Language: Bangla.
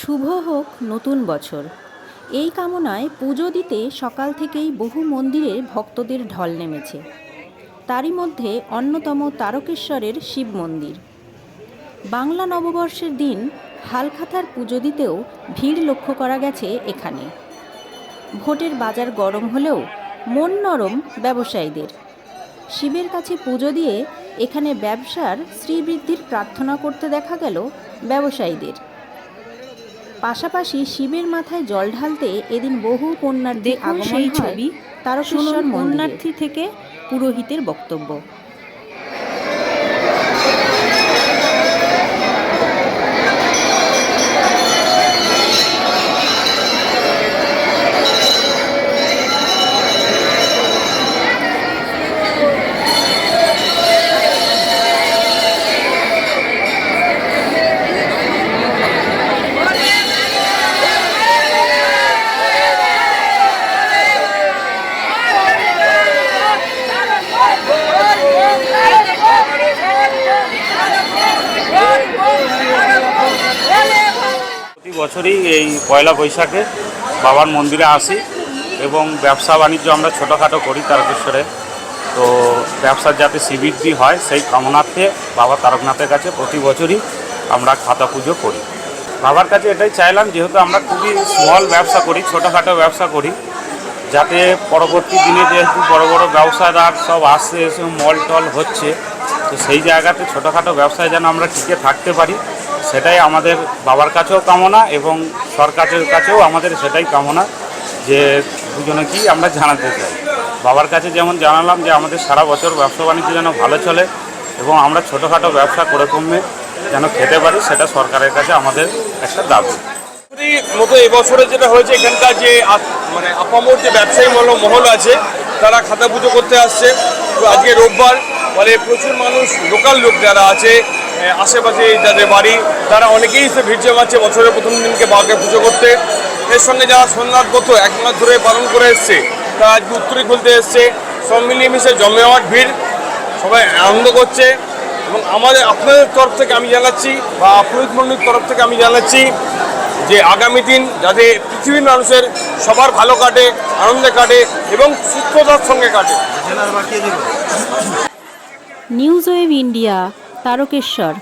শুভ হোক নতুন বছর। এই কামনায় পুজো দিতে সকাল থেকেই বহু মন্দিরে ভক্তদের ঢল নেমেছে। তারই মধ্যে অন্যতম তারকেশ্বরের শিব মন্দির। বাংলা নববর্ষের দিন হালখাতার পুজো দিতেও ভিড় লক্ষ্য করা গেছে এখানে। ভোটের বাজার গরম হলেও মন নরম ব্যবসায়ীদের। শিবের কাছে পুজো দিয়ে এখানে ব্যবসার শ্রীবৃদ্ধির প্রার্থনা করতে দেখা গেল ব্যবসায়ীদের। পাশাপাশি শিবের মাথায় জল ঢালতে এদিন বহু কন্যার দেখুন সেই ছবি। তারকেশ্বর পুণ্যার্থী থেকে পুরোহিতের বক্তব্য। বছরই এই পয়লা বৈশাখে বাবার মন্দিরে আসি এবং ব্যবসা বাণিজ্য আমরা ছোটোখাটো করি তারকেশ্বরে। তো ব্যবসার যাতে শ্রীবৃদ্ধি হয় সেই কামনার্থে বাবা তারকনাথের কাছে প্রতি বছরই আমরা খাতা পুজো করি। বাবার কাছে এটাই চাইলাম, যেহেতু আমরা খুবই স্মল ব্যবসা করি, ছোটোখাটো ব্যবসা করি, যাতে পরবর্তী দিনে যেহেতু বড় বড় ব্যবসাদার সব আসছে, এসে মল টল হচ্ছে, তো সেই জায়গাতে ছোটোখাটো ব্যবসায় যেন আমরা টিকে থাকতে পারি। সেটাই আমাদের বাবার কাছেও কামনা এবং সরকারের কাছেও আমাদের সেটাই কামনা যে দুজনে কি আমরা জানাতে চাই। বাবার কাছে যেমন জানালাম যে আমাদের সারা বছর ব্যবসা বাণিজ্য যেন ভালো চলে এবং আমরা ছোটোখাটো ব্যবসা করে কমে যেন খেতে পারি, সেটা সরকারের কাছে আমাদের একটা দাবি। মতো এবছরে যেটা হয়েছে, এখানকার যে মানে আপামর যে ব্যবসায়ী মহল আছে, তারা খাতা পুজো করতে আসছে। আজকে রোববার ফলে প্রচুর মানুষ, লোকাল লোক যারা আছে আশেপাশে যাদের বাড়ি তারা অনেকেই এসে ভিড় জমাচ্ছে বছরের প্রথম দিনকে বাবাকে পুজো করতে। এর সঙ্গে যারা সোমনাথগত এক মাস ধরে পালন করে এসছে তারা আজকে উত্তরে খুলতে এসছে। সব মিলিয়ে মিশে জমেওয়াট ভিড় সবাই আনন্দ করছে। এবং আমাদের আপনাদের তরফ থেকে আমি জানাচ্ছি বা পুরোহিত মন্ডলীর তরফ থেকে আমি জানাচ্ছি যে আগামী দিন যাতে পৃথিবীর মানুষের সবার ভালো কাটে আনন্দে কাটে এবং সুস্থতার সঙ্গে কাটে। News wave India Tarakeswar.